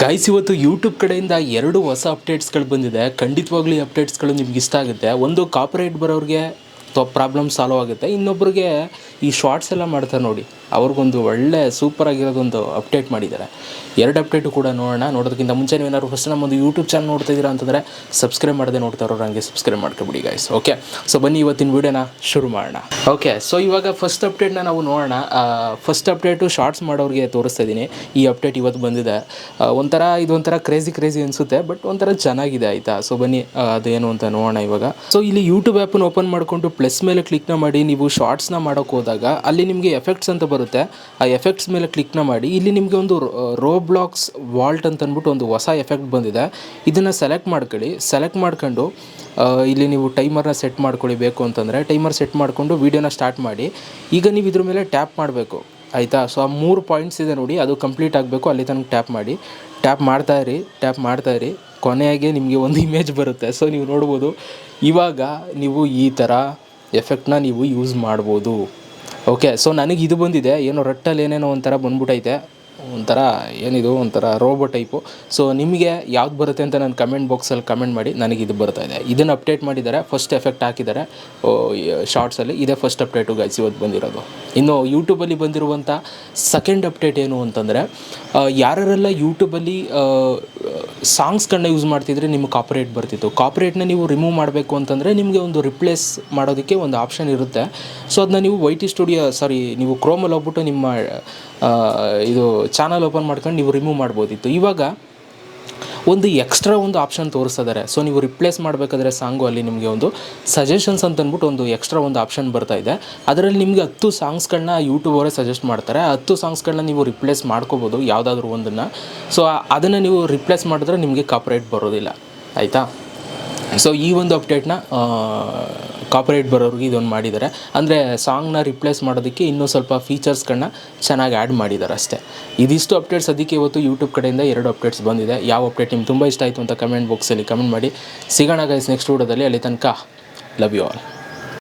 Guys, ಇವತ್ತು YouTube ಕಡೆಯಿಂದ ಎರಡು ಹೊಸ ಅಪ್ಡೇಟ್ಸ್ಗಳು ಬಂದಿದೆ. ಖಂಡಿತವಾಗ್ಲೂ ಈ ಅಪ್ಡೇಟ್ಸ್ಗಳು ನಿಮ್ಗೆ ಇಷ್ಟ ಆಗುತ್ತೆ. ಒಂದು ಕಾಪರೇಟ್ ಬರೋರಿಗೆ ಪ್ರಾಬ್ಲಮ್ ಸಾಲ್ವ್ ಆಗುತ್ತೆ. ಇನ್ನೊಬ್ರಿಗೆ ಈ ಶಾರ್ಟ್ಸ್ ಎಲ್ಲ ಮಾಡ್ತಾರೆ ನೋಡಿ. ಅವ್ರಿಗೊಂದು ಒಳ್ಳೆ ಸೂಪರ್ ಆಗಿರೋದೊಂದು ಅಪ್ಡೇಟ್ ಮಾಡಿದ್ದಾರೆ. ಎರಡು ಅಪ್ಡೇಟು ಕೂಡ ನೋಡೋಣ. ನೋಡೋದಕ್ಕಿಂತ ಮುಂಚೆ ನೀವೇನಾದ್ರು ಫಸ್ಟ್ ನಮ್ಮೊಂದು ಯೂಟ್ಯೂಬ್ ಚಾನಲ್ ನೋಡ್ತಾ ಇದ್ದೀರಾ ಅಂತಂದರೆ ಸಬ್ಸ್ಕ್ರೈಬ್ ಮಾಡದೆ ನೋಡ್ತಾ ಇರೋರು ಹಂಗೆ ಸಬ್ಸ್ಕ್ರೈಬ್ ಮಾಡ್ಕೊಬಿಡಿ ಗಾಯ್ಸ್ ಓಕೆ ಸೊ ಬನ್ನಿ ಇವತ್ತಿನ ವೀಡಿಯೋನ ಶುರು ಮಾಡೋಣ. ಓಕೆ ಸೊ ಇವಾಗ ಫಸ್ಟ್ ಅಪ್ಡೇಟ್ನ ನಾವು ನೋಡೋಣ. ಫಸ್ಟ್ ಅಪ್ಡೇಟು ಶಾರ್ಟ್ಸ್ ಮಾಡೋರಿಗೆ ತೋರಿಸ್ತಾ ಇದ್ದೀನಿ. ಈ ಅಪ್ಡೇಟ್ ಇವತ್ತು ಬಂದಿದೆ. ಒಂಥರ ಇದೊಂಥರ ಕ್ರೇಜಿ ಕ್ರೇಜಿ ಅನಿಸುತ್ತೆ ಬಟ್ ಒಂಥರ ಚೆನ್ನಾಗಿದೆ, ಆಯಿತಾ? ಸೊ ಬನ್ನಿ ಅದೇನು ಅಂತ ನೋಡೋಣ ಇವಾಗ. ಸೊ ಇಲ್ಲಿ ಯೂಟ್ಯೂಬ್ ಆ್ಯಪನ್ನು ಓಪನ್ ಮಾಡಿಕೊಂಡು ಪ್ಲಸ್ ಮೇಲೆ ಕ್ಲಿಕ್ನ ಮಾಡಿ, ನೀವು ಶಾರ್ಟ್ಸ್ನ ಮಾಡೋಕೆ ಹೋದಾಗ ಅಲ್ಲಿ ನಿಮಗೆ ಎಫೆಕ್ಟ್ಸ್ ಅಂತ ಬರುತ್ತೆ. ಆ ಎಫೆಕ್ಟ್ಸ್ ಮೇಲೆ ಕ್ಲಿಕ್ನ ಮಾಡಿ, ಇಲ್ಲಿ ನಿಮಗೆ ಒಂದು ರೋ ಬ್ಲಾಕ್ಸ್ ವಾಲ್ಟ್ ಅಂತ ಅಂದ್ಬಿಟ್ಟು ಒಂದು ಹೊಸ ಎಫೆಕ್ಟ್ ಬಂದಿದೆ. ಇದನ್ನು ಸೆಲೆಕ್ಟ್ ಮಾಡ್ಕೊಳ್ಳಿ. ಸೆಲೆಕ್ಟ್ ಮಾಡ್ಕೊಂಡು ಇಲ್ಲಿ ನೀವು ಟೈಮರ್ನ ಸೆಟ್ ಮಾಡ್ಕೊಳ್ಳಿ ಬೇಕು ಅಂತಂದರೆ ಟೈಮರ್ ಸೆಟ್ ಮಾಡಿಕೊಂಡು ವೀಡಿಯೋನ ಸ್ಟಾರ್ಟ್ ಮಾಡಿ. ಈಗ ನೀವು ಇದ್ರ ಮೇಲೆ ಟ್ಯಾಪ್ ಮಾಡಬೇಕು. ಆಯಿತಾ? ಸೊ ಆ ಮೂರು ಪಾಯಿಂಟ್ಸ್ ಇದೆ ನೋಡಿ, ಅದು ಕಂಪ್ಲೀಟ್ ಆಗಬೇಕು. ಅಲ್ಲಿ ತನಕ ಟ್ಯಾಪ್ ಮಾಡಿ. ಟ್ಯಾಪ್ ಮಾಡ್ತಾ ಇರಿ ಟ್ಯಾಪ್ ಮಾಡ್ತಾ ಇರಿ. ಕೊನೆಗೆ ನಿಮಗೆ ಒಂದು ಇಮೇಜ್ ಬರುತ್ತೆ. ಸೊ ನೀವು ನೋಡ್ಬೋದು. ಇವಾಗ ನೀವು ಈ ಥರ ಎಫೆಕ್ಟ್ನ ನೀವು ಯೂಸ್ ಮಾಡ್ಬೋದು. ಓಕೆ ಸೊ ನನಗೆ ಇದು ಬಂದಿದೆ ಏನೋ ರಟ್ಟಲ್ಲಿ ಏನೇನೋ ಒಂಥರ ಬಂದ್ಬಿಟ್ಟೈತೆ ಒಂಥರ ಏನಿದು, ಒಂಥರ ರೋಬೋ ಟೈಪು ಸೊ ನಿಮಗೆ ಯಾವ್ದು ಬರುತ್ತೆ ಅಂತ ನಾನು ಕಮೆಂಟ್ ಬಾಕ್ಸಲ್ಲಿ ಕಮೆಂಟ್ ಮಾಡಿ ನನಗೆ ಇದು ಬರ್ತಾ ಇದೆ. ಇದನ್ನು ಅಪ್ಡೇಟ್ ಮಾಡಿದ್ದಾರೆ ಫಸ್ಟ್ ಎಫೆಕ್ಟ್ ಹಾಕಿದ್ದಾರೆ. ಶಾರ್ಟ್ಸಲ್ಲಿ ಇದೇ ಫಸ್ಟ್ ಅಪ್ಡೇಟು ಗೈಸ್ ಇವತ್ತು ಬಂದಿರೋದು. ಇನ್ನು ಯೂಟ್ಯೂಬಲ್ಲಿ ಬಂದಿರುವಂಥ ಸೆಕೆಂಡ್ ಅಪ್ಡೇಟ್ ಏನು ಅಂತಂದರೆ ಯಾರ್ಯಾರೆಲ್ಲ ಯೂಟ್ಯೂಬಲ್ಲಿ ಸಾಂಗ್ಸ್ಗಳನ್ನ ಯೂಸ್ ಮಾಡ್ತಿದ್ರೆ ನಿಮಗೆ ಕಾಪರೇಟ್ ಬರ್ತಿತ್ತು. ಕಾಪರೇಟ್ನ ನೀವು ರಿಮೂವ್ ಮಾಡಬೇಕು ಅಂತಂದರೆ ನಿಮಗೆ ಒಂದು ರಿಪ್ಲೇಸ್ ಮಾಡೋದಕ್ಕೆ ಒಂದು ಆಪ್ಷನ್ ಇರುತ್ತೆ. ಸೊ ಅದನ್ನ ನೀವು ವೈಟಿ ಸ್ಟುಡಿಯೋ ಸಾರಿ ನೀವು ಕ್ರೋಮಲ್ಲಿ ಹೋಗ್ಬಿಟ್ಟು ನಿಮ್ಮ ಇದು ಚಾನಲ್ ಓಪನ್ ಮಾಡ್ಕೊಂಡು ನೀವು ರಿಮೂವ್ ಮಾಡ್ಬೋದಿತ್ತು. ಇವಾಗ ಒಂದು ಎಕ್ಸ್ಟ್ರಾ ಒಂದು ಆಪ್ಷನ್ ತೋರಿಸ್ತಿದ್ದಾರೆ ಸೊ ನೀವು ರಿಪ್ಲೇಸ್ ಮಾಡಬೇಕಾದ್ರೆ ಸಾಂಗು ಅಲ್ಲಿ ನಿಮಗೆ ಒಂದು ಸಜೆಷನ್ಸ್ ಅಂತ ಅಂದ್ಬಿಟ್ಟು ಒಂದು ಎಕ್ಸ್ಟ್ರಾ ಒಂದು ಆಪ್ಷನ್ ಬರ್ತಾ ಇದೆ. ಅದರಲ್ಲಿ ನಿಮಗೆ ಹತ್ತು ಸಾಂಗ್ಸ್ಗಳನ್ನ ಯೂಟ್ಯೂಬ್ ಅವರೇ ಸಜೆಸ್ಟ್ ಮಾಡ್ತಾರೆ. ಹತ್ತು ಸಾಂಗ್ಸ್ಗಳನ್ನ ನೀವು ರಿಪ್ಲೇಸ್ ಮಾಡ್ಕೋಬೋದು ಯಾವುದಾದ್ರೂ ಒಂದನ್ನು. ಸೊ ಅದನ್ನು ನೀವು ರಿಪ್ಲೇಸ್ ಮಾಡಿದ್ರೆ ನಿಮಗೆ ಕಾಪ್ರೇಟ್ ಬರೋದಿಲ್ಲ. ಆಯಿತಾ? ಸೊ ಈ ಒಂದು ಅಪ್ಡೇಟ್ನ ಕಾಪರೇಟ್ ಬರೋರಿಗೆ ಇದೊಂದು ಮಾಡಿದ್ದಾರೆ ಅಂದರೆ ಸಾಂಗ್ನ ರಿಪ್ಲೇಸ್ ಮಾಡೋದಕ್ಕೆ ಇನ್ನೂ ಸ್ವಲ್ಪ ಫೀಚರ್ಸ್ಗಳನ್ನ ಚೆನ್ನಾಗಿ ಆ್ಯಡ್ ಮಾಡಿದ್ದಾರೆ ಅಷ್ಟೇ. ಇದಿಷ್ಟು ಅಪ್ಡೇಟ್ಸ್ ಅದಕ್ಕೆ ಇವತ್ತು ಯೂಟ್ಯೂಬ್ ಕಡೆಯಿಂದ ಎರಡು ಅಪ್ಡೇಟ್ಸ್ ಬಂದಿದೆ. ಯಾವ ಅಪ್ಡೇಟ್ ನಿಮ್ಗೆ ತುಂಬ ಇಷ್ಟ ಆಯಿತು ಅಂತ ಕಮೆಂಟ್ ಬಾಕ್ಸಲ್ಲಿ ಕಮೆಂಟ್ ಮಾಡಿ. ಸಿಗೋಣ ಗೈಸ್ ನೆಕ್ಸ್ಟ್ ವೀಡಿಯೋದಲ್ಲಿ ಅಲ್ಲಿ ತನಕ ಲವ್ ಯು ಆಲ್